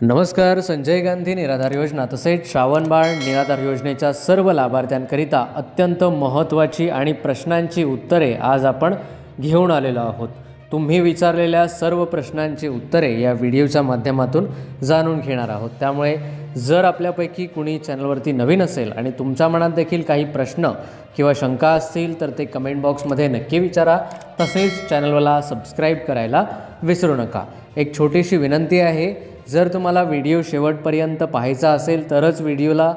नमस्कार संजय गांधी निराधार योजना तसेच श्रावणबाळ निराधार योजनेच्या सर्व लाभार्थ्यांकरिता अत्यंत महत्त्वाची आणि प्रश्नांची उत्तरे आज आपण घेऊन आलेलो आहोत. तुम्ही विचारलेल्या सर्व प्रश्नांची उत्तरे या व्हिडिओच्या माध्यमातून जाणून घेणार आहोत. त्यामुळे जर आपल्यापैकी कुणी चॅनलवरती नवीन असेल आणि तुमच्या मनात देखील काही प्रश्न किंवा शंका असतील तर ते कमेंट बॉक्समध्ये नक्की विचारा. तसेच चॅनलला सबस्क्राईब करायला विसरू नका. एक छोटीशी विनंती आहे जर तुम्हाला व्हिडिओ शेवटपर्यंत पाहायचा असेल तरच व्हिडिओला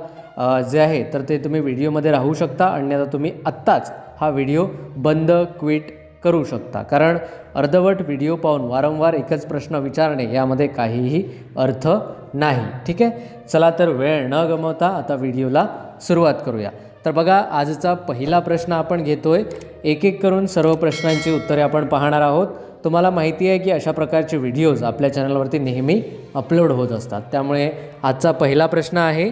जे आहे तर ते तुम्ही व्हिडिओमध्ये राहू शकता अन्यथा तुम्ही आत्ताच हा व्हिडिओ बंद क्विट करू शकता. कारण अर्धवट व्हिडिओ पाहून वारंवार एकच प्रश्न विचारणे यामध्ये काहीही अर्थ नाही. ठीक आहे? चला तर वेळ न गमवता आता व्हिडिओला सुरुवात करूया. तर बघा आजचा पहिला प्रश्न आपण घेतोय. एक एक करून सर्व प्रश्नांची उत्तरे आपण पाहणार आहोत. तुम्हाला माहिती आहे की अशा प्रकारचे व्हिडिओज आपल्या चॅनलवरती नेहमी अपलोड होत असतात. त्यामुळे आजचा पहिला प्रश्न आहे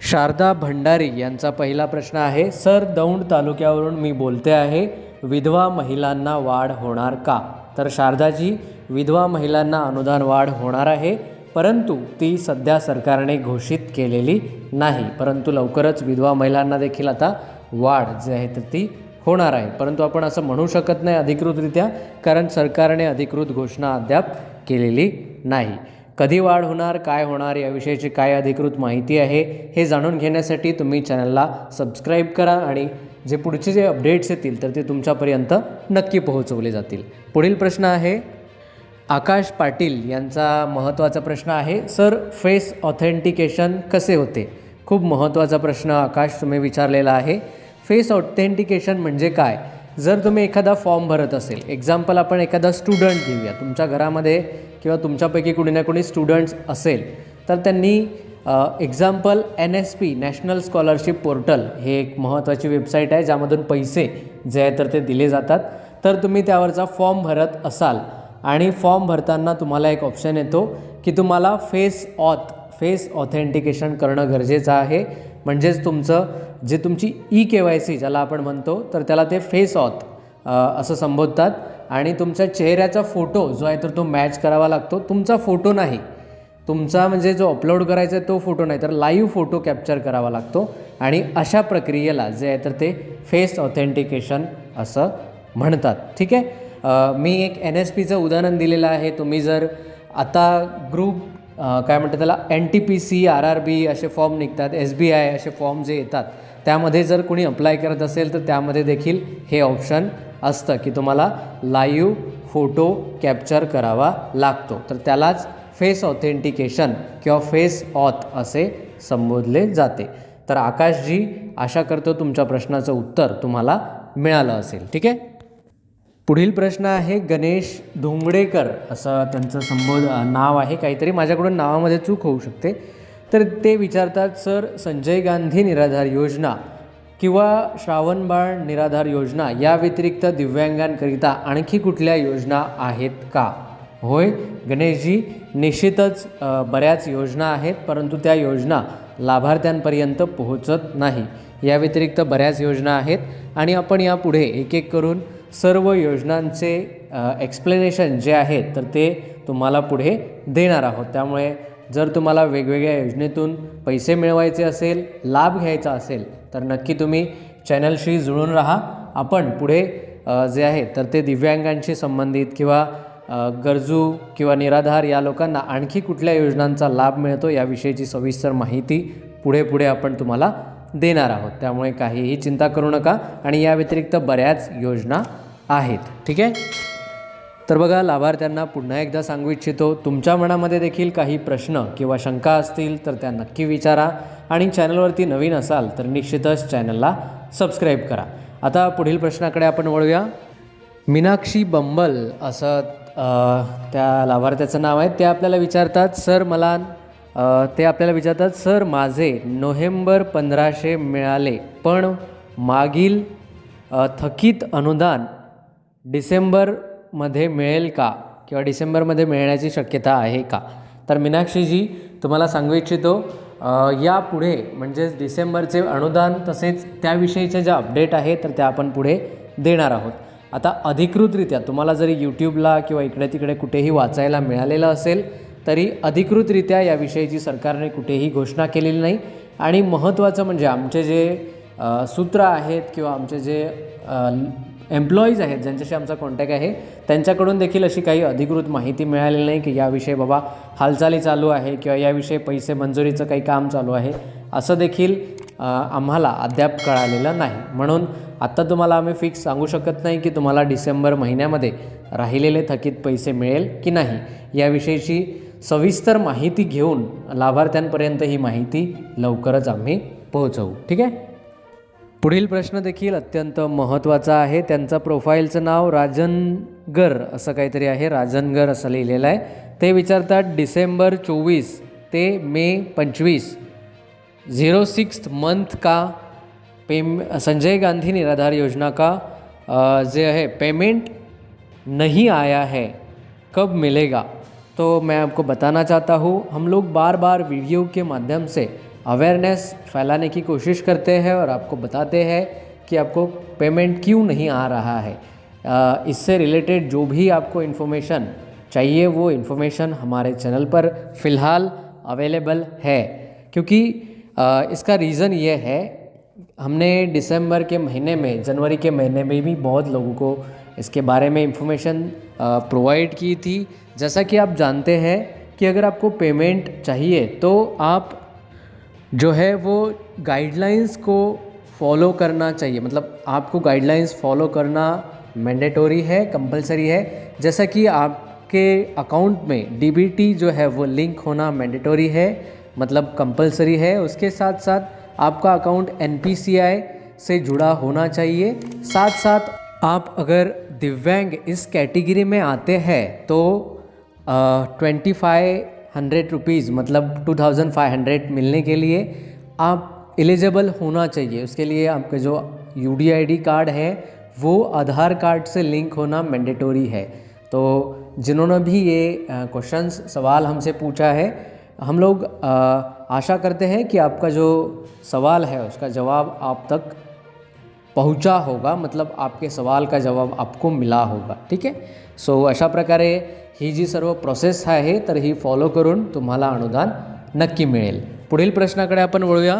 शारदा भंडारी यांचा पहिला प्रश्न आहे सर दौंड तालुक्यावरून मी बोलते आहे विधवा महिलांना वाढ होणार का? तर शारदाजी विधवा महिलांना अनुदान वाढ होणार आहे परंतु ती सध्या सरकारने घोषित केलेली नाही. परंतु लवकरच विधवा महिलांना देखील आता वाढ जी आहे तर ती होणार आहे. परंतु आपण असं म्हणू शकत नाही अधिकृतरित्या कारण सरकारने अधिकृत घोषणा अद्याप केलेली नाही. कधी वाढ होणार काय होणार याविषयीची काय अधिकृत माहिती आहे हे जाणून घेण्यासाठी तुम्ही चॅनलला सबस्क्राईब करा आणि जे पुढचे जे अपडेट्स येतील तर ते तुमच्यापर्यंत नक्की पोहोचवले जातील. पुढील प्रश्न आहे आकाश पाटील यांचा महत्त्वाचा प्रश्न आहे सर फेस ऑथेंटिकेशन कसे होते? खूप महत्त्वाचा प्रश्न आकाश तुम्ही विचारलेला आहे. फेस ऑथेंटिकेशन म्हणजे काय? जर तुम्ही एखादा फॉर्म भरत असेल एक्झाम्पल आपण एखादा स्टुडंट घेऊया तुमच्या घरामध्ये किंवा तुमच्यापैकी कुणी ना कुणी स्टुडंट्स असेल तर त्यांनी example N S P national scholarship portal हे एक महत्त्वाची वेबसाईट आहे ज्यामधून पैसे जे आहे तर ते दिले जातात. तर तुम्ही त्यावरचा फॉर्म भरत असाल आणि फॉर्म भरताना तुम्हाला एक ऑप्शन येतो की तुम्हाला फेस ऑथ फेस ऑथेंटिकेशन करणं गरजेचं आहे. म्हणजेच तुमचं जे तुमची ई के वाय सी ज्याला आपण म्हणतो तर त्याला ते फेस ऑथ असं संबोधतात. आणि तुमच्या चेहऱ्याचा फोटो जो आहे तर तो मॅच करावा लागतो. तुमचा फोटो नाही. तुमचा म्हणजे जो अपलोड करायचा आहे तो फोटो नाही तर लाईव्ह फोटो कॅप्चर करावा लागतो. आणि अशा प्रक्रियेला जे आहे तर ते फेस ऑथेंटिकेशन असं म्हणतात. ठीक आहे? मी एक एन एस पीचं उदाहरण दिलेलं आहे. तुम्ही जर आता ग्रुप काय म्हणतात त्याला N T P C R R B असे फॉर्म निघतात एस बी आय असे फॉर्म जे येतात त्यामध्ये जर कोणी अप्लाय करत असेल तर त्यामध्ये देखील हे ऑप्शन असतं की तुम्हाला लाईव्ह फोटो कॅप्चर करावा लागतो. तर त्यालाच फेस ऑथेंटिकेशन किंवा फेस ऑथ असे संबोधले जाते. तर आकाशजी आशा करतो तुमच्या प्रश्नाचं उत्तर तुम्हाला मिळालं असेल. ठीक आहे? पुढील प्रश्न आहे गणेश धोंगडेकर असं त्यांचं संबोध नाव आहे. काहीतरी माझ्याकडून नावामध्ये चूक होऊ शकते. तर ते विचारतात सर संजय गांधी निराधार योजना किंवा श्रावणबाळ निराधार योजना या व्यतिरिक्त दिव्यांगांकरिता आणखी कुठल्या योजना आहेत का? होय गणेशजी निश्चितच बऱ्याच योजना आहेत परंतु त्या योजना लाभार्थ्यांपर्यंत पोहोचत नाही. या व्यतिरिक्त बऱ्याच योजना आहेत आणि आपण यापुढे एक एक करून सर्व योजनांचे एक्सप्लेनेशन जे आहेत तर ते तुम्हाला पुढे देणार आहोत. त्यामुळे जर तुम्हाला वेगवेगळ्या योजनेतून पैसे मिळवायचे असेल लाभ घ्यायचा असेल तर नक्की तुम्ही चॅनलशी जुळून राहा. आपण पुढे जे आहे तर ते दिव्यांगांशी संबंधित किंवा गरजू किंवा निराधार या लोकांना आणखी कुठल्या योजनांचा लाभ मिळतो याविषयीची सविस्तर माहिती पुढे पुढे आपण तुम्हाला देणार आहोत. त्यामुळे काहीही चिंता करू नका आणि या व्यतिरिक्त बऱ्याच योजना आहेत. ठीक आहे? तर बघा लाभार्थ्यांना पुन्हा एकदा सांगू इच्छितो तुमच्या मनामध्ये देखील काही प्रश्न किंवा शंका असतील तर त्या नक्की विचारा आणि चॅनलवरती नवीन असाल तर निश्चितच चॅनलला सबस्क्राईब करा. आता पुढील प्रश्नाकडे आपण वळूया. मीनाक्षी बंबल असं त्या लाभार्थ्याचं नाव आहे. ते आपल्याला विचारतात सर मला ते आपल्याला विचारतात सर माझे नोव्हेंबर पंधराशे मिळाले पण मागील थकीत अनुदान डिसेंबरमध्ये मिळेल का? किंवा डिसेंबरमध्ये मिळण्याची शक्यता आहे का? तर मीनाक्षीजी तुम्हाला सांगू इच्छितो यापुढे म्हणजेच डिसेंबरचे अनुदान तसेच त्याविषयीच्या ज्या अपडेट आहेत तर त्या आपण पुढे देणार आहोत. आता अधिकृतरित्या तुम्हाला जरी यूट्यूबला किंवा इकडे तिकडे कुठेही वाचायला मिळालेलं असेल तरी अधिकृतरित्या याविषयीची सरकारने कुठेही घोषणा केलेली नाही. आणि महत्त्वाचं म्हणजे आमचे जे सूत्र आहेत किंवा आमचे जे एम्प्लॉईज आहेत ज्यांच्याशी आमचा कॉन्टॅक्ट आहे त्यांच्याकडून देखील अशी काही अधिकृत माहिती मिळालेली नाही की याविषयी बाबा हालचाली चालू आहे किंवा याविषयी पैसे मंजुरीचं काही काम चालू आहे असं देखील आम्हाला अद्याप कळालेलं नाही. म्हणून आत्ता तुम्हाला आम्ही फिक्स सांगू शकत नाही की तुम्हाला डिसेंबर महिन्यामध्ये राहिलेले थकीत पैसे मिळेल की नाही याविषयीची सविस्तर माहिती घेऊन लाभार्थ्यांपर्यंत ही माहिती लवकरच आम्ही पोहोचवू. ठीक आहे? पुढील प्रश्न देखील अत्यंत महत्त्वाचा आहे. त्यांचं प्रोफाईलचं नाव राजनगर असं काहीतरी आहे. राजनगर असं लिहिलेलं आहे. ते विचारतात डिसेंबर चोवीस ते मे पंचवीस झिरो सिक्स मंथ का? पेम संजय गांधी निराधार योजना का? जे है पेमेंट नहीं आया है कब मिलेगा? तो मैं आपको बताना चाहता हूँ, हम लोग बार बार वीडियो के माध्यम से अवेयरनेस फैलाने की कोशिश करते हैं और आपको बताते हैं कि आपको पेमेंट क्यों नहीं आ रहा है। इससे रिलेटेड जो भी आपको इन्फॉर्मेशन चाहिए, वो इन्फॉर्मेशन हमारे चैनल पर फ़िलहाल अवेलेबल है। क्योंकि इसका रीज़न ये है, हमने दिसंबर के महीने में जनवरी के महीने में भी बहुत लोगों को इसके बारे में इंफॉर्मेशन प्रोवाइड की थी। जैसा कि आप जानते हैं कि अगर आपको पेमेंट चाहिए तो आप जो है वो गाइडलाइंस को फॉलो करना चाहिए। मतलब आपको गाइडलाइंस फॉलो करना मैंडेटोरी है कंपलसरी है। जैसा कि आपके अकाउंट में डीबीटी जो है वो लिंक होना मैंडेटोरी है मतलब कंपलसरी है। उसके साथ साथ आपका अकाउंट NPCI से जुड़ा होना चाहिए। साथ साथ आप अगर दिव्यांग इस कैटेगरी में आते हैं तो ट्वेंटी फाइव हंड्रेड रुपीज़ मतलब टू थाउज़ेंड फाइव हंड्रेड मिलने के लिए आप एलिजिबल होना चाहिए। उसके लिए आपका जो यू डी कार्ड है, वो आधार कार्ड से लिंक होना मैंडेटोरी है। तो जिन्होंने भी ये क्वेश्चन सवाल हमसे पूछा है, हम लोग आशा करते हैं कि आपका जो सवाल है, उसका जवाब आप तक पहुंचा होगा मतलब आपके सवाल का जवाब आपको मिला होगा ठीक आहे सो अशा प्रकारे ही जी सर्व प्रोसेस आहे तर ही फॉलो करून तुम्हाला अनुदान नक्की मिळेल. पुढील प्रश्नाकडे आपण वळूया.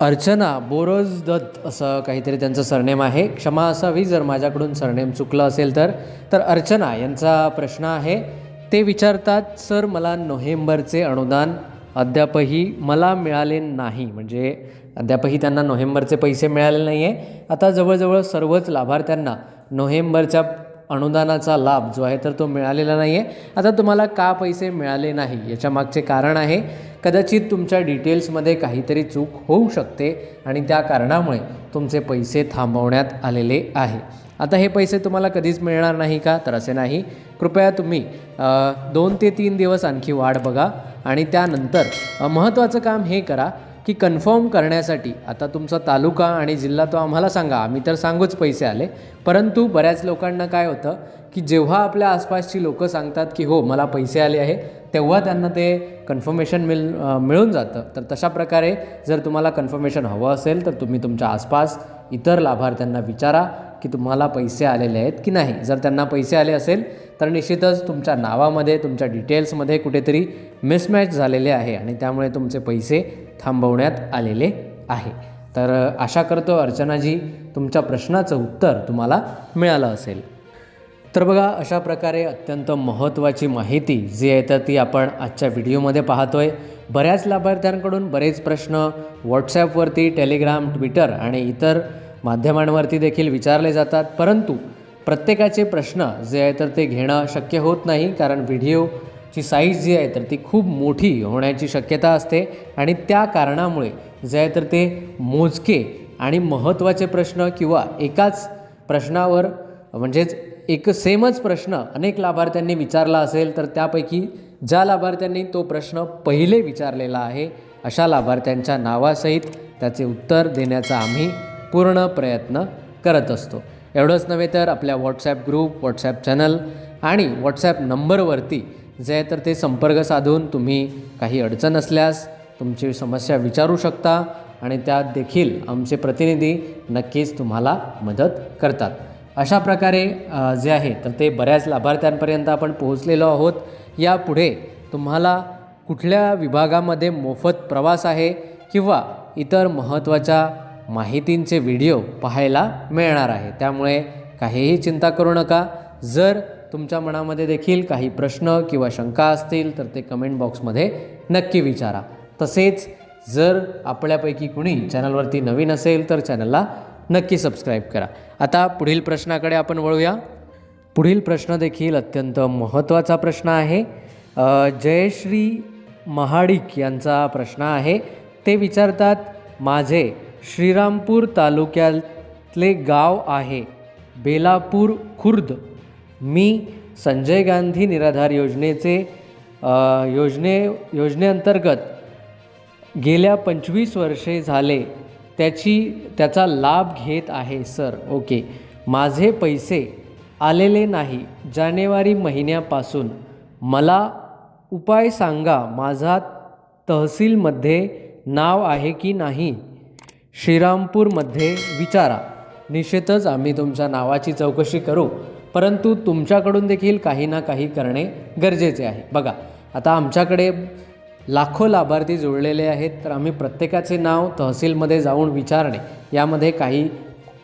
अर्चना बोरोज दत्त असं काहीतरी त्यांचं सरनेम आहे. क्षमा असावी जर माझ्याकडून सरनेम चुकलं असेल तर. तर अर्चना यांचा प्रश्न आहे ते विचारतात सर मला नोव्हेंबरचे अनुदान अद्यापही मला मिळाले नाही. म्हणजे अद्यापही त्यांना नोव्हेंबरचे पैसे मिळाले नाही आहे आता जवळजवळ सर्वच लाभार्थ्यांना नोव्हेंबरच्या अनुदानाचा लाभ जो आहे तर तो मिळालेला नाही आहे आता तुम्हाला का पैसे मिळाले नाही याच्या मागचे कारण आहे. कदाचित तुमच्या डिटेल्समध्ये काहीतरी चूक होऊ शकते आणि त्या कारणामुळे तुमचे पैसे थांबवण्यात आलेले आहे. आता हे पैसे तुम्हाला कधीच मिळणार नाही का? तर असे नाही. कृपया तुम्ही दोन ते तीन दिवस आणखी वाट बघा. आणि त्यानंतर महत्त्वाचं काम हे करा की कन्फर्म करण्यासाठी आता तुमचा तालुका आणि जिल्हा तो आम्हाला सांगा आम्ही तर सांगूच पैसे आले परंतु बऱ्याच लोकांना काय होतं की जेव्हा आपल्या आसपासची लोकं सांगतात की हो मला पैसे आले आहे तेव्हा त्यांना ते कन्फर्मेशन मिल मिळून जातं. तर तशा प्रकारे जर तुम्हाला कन्फर्मेशन हवं असेल तर तुम्ही तुमच्या आसपास इतर लाभार्थ्यांना विचारा. की तुम्हाला पैसे आलेले आहेत की नाही? जर त्यांना पैसे आले असेल तर निश्चितच तुमच्या नावामध्ये तुमच्या डिटेल्समध्ये कुठेतरी मिसमॅच झालेले आहे आणि त्यामुळे तुमचे पैसे थांबवण्यात आलेले आहे. तर आशा करतो अर्चनाजी तुमच्या प्रश्नाचं उत्तर तुम्हाला मिळालं असेल. तर बघा अशा प्रकारे अत्यंत महत्त्वाची माहिती जी आहे तर ती आपण आजच्या व्हिडिओमध्ये पाहतोय. बऱ्याच लाभार्थ्यांकडून बरेच प्रश्न व्हॉट्सॲपवरती टेलिग्राम ट्विटर आणि इतर माध्यमांवरती देखील विचारले जातात. परंतु प्रत्येकाचे प्रश्न जे आहे तर ते घेणं शक्य होत नाही कारण व्हिडिओची साईज जी आहे तर ती खूप मोठी होण्याची शक्यता असते. आणि त्या कारणामुळे जे आहे तर ते मोजके आणि महत्त्वाचे प्रश्न किंवा एकाच प्रश्नावर म्हणजेच एक सेमच प्रश्न अनेक लाभार्थ्यांनी विचारला असेल तर त्यापैकी ज्या लाभार्थ्यांनी तो प्रश्न पहिले विचारलेला आहे अशा लाभार्थ्यांच्या नावासहित त्याचे उत्तर देण्याचा आम्ही पूर्ण प्रयत्न करत असतो. एवढंच नव्हे तर आपल्या व्हॉट्सॲप ग्रुप व्हॉट्सॲप चॅनल आणि व्हॉट्सॲप नंबरवरती जे आहे तर ते संपर्क साधून तुम्ही काही अडचण असल्यास तुमची समस्या विचारू शकता आणि त्यात देखील आमचे प्रतिनिधी नक्कीच तुम्हाला मदत करतात. अशा प्रकारे जे आहे तर ते बऱ्याच लाभार्थ्यांपर्यंत आपण पोहोचलेलो आहोत. यापुढे तुम्हाला कुठल्या विभागामध्ये मोफत प्रवास आहे किंवा इतर महत्त्वाच्या माहितींचे व्हिडिओ पाहायला मिळणार आहे. त्यामुळे काहीही चिंता करू नका. जर तुमच्या मनामध्ये देखील काही प्रश्न किंवा शंका असतील तर ते कमेंट बॉक्समध्ये नक्की विचारा. तसेच जर आपल्यापैकी कुणी चॅनलवरती नवीन असेल तर चॅनलला नक्की सबस्क्राईब करा. आता पुढील प्रश्नाकडे आपण वळूया. पुढील प्रश्न देखील अत्यंत महत्त्वाचा प्रश्न आहे. जयश्री महाडिक यांचा प्रश्न आहे. ते विचारतात माझे श्रीरामपूर तालुक्यातले गाव आहे. बेलापूर खुर्द. मी संजय गांधी निराधार योजनेचे योजने योजनेअंतर्गत गेल्या पंचवीस वर्षे झाले. त्याची त्याचा लाभ घेत आहे सर. ओके. माझे पैसे आलेले नाही. जानेवारी महिन्यापासून. मला उपाय सांगा माझा तहसीलमध्ये नाव आहे की नाही? श्रीरामपूरमध्ये विचारा. निश्चितच आम्ही तुमच्या नावाची चौकशी करू परंतु तुमच्याकडून देखील काही ना काही करणे गरजेचे आहे. बघा आता आमच्याकडे लाखो लाभार्थी जुळलेले आहेत तर आम्ही प्रत्येकाचे नाव तहसीलमध्ये जाऊन विचारणे. यामध्ये काही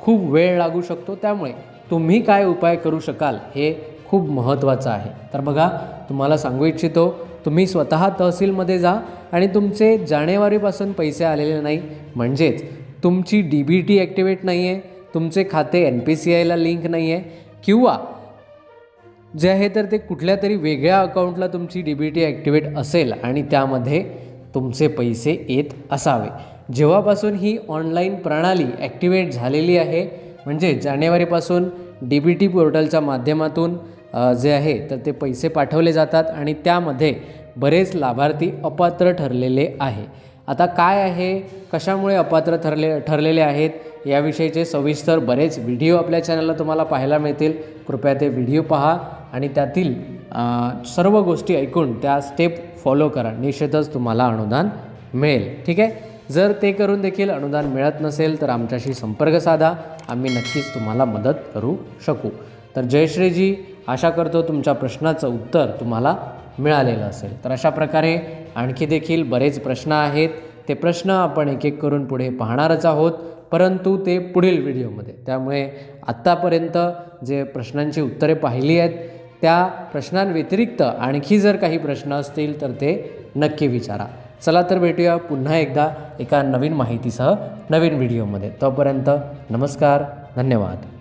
खूप वेळ लागू शकतो त्यामुळे तुम्ही काय उपाय करू शकाल हे खूप महत्त्वाचं आहे. तर बघा तुम्हाला सांगू इच्छितो तुम्ही स्वतः तहसीलमध्ये जा आणि तुमचे जानेवारीपासून पैसे आलेले नाही. म्हणजेच तुमची डी बी टी ॲक्टिवेट नाही आहे तुमचे खाते एन पी सी आयला लिंक नाही आहे किंवा जे आहे तर ते कुठल्या तरी वेगळ्या अकाउंटला तुमची डी बी टी ॲक्टिवेट असेल आणि त्यामध्ये तुमचे पैसे येत असावे. जेव्हापासून ही ऑनलाईन प्रणाली ॲक्टिवेट झालेली आहे म्हणजे जानेवारीपासून डी बी टी पोर्टलच्या माध्यमातून जे आहे तर ते पैसे पाठवले जातात आणि त्यामध्ये बरेच लाभार्थी अपात्र ठरलेले आहे. आता काय आहे? कशामुळे अपात्र ठरले ठरलेले आहेत? याविषयीचे सविस्तर बरेच व्हिडिओ आपल्या चॅनलला तुम्हाला पाहायला मिळतील. कृपया ते व्हिडिओ पहा आणि त्यातील सर्व गोष्टी ऐकून त्या स्टेप फॉलो करा. निश्चितच तुम्हाला अनुदान मिळेल. ठीक आहे? जर ते करून देखील अनुदान मिळत नसेल तर आमच्याशी संपर्क साधा. आम्ही नक्कीच तुम्हाला मदत करू शकू. तर जयश्रीजी आशा करतो तुमच्या प्रश्नाचं उत्तर तुम्हाला मिळालेलं असेल. तर अशा प्रकारे आणखी देखील बरेच प्रश्न आहेत. ते प्रश्न आपण एक एक करून पुढे पाहणारच आहोत. परंतु ते पुढील व्हिडिओमध्ये. त्यामुळे आत्तापर्यंत जे प्रश्नांची उत्तरे पाहिली आहेत त्या प्रश्नांव्यतिरिक्त आणखी जर काही प्रश्न असतील तर ते नक्की विचारा. चला तर भेटूया पुन्हा एकदा एका नवीन माहितीसह नवीन व्हिडिओमध्ये. तोपर्यंत नमस्कार धन्यवाद.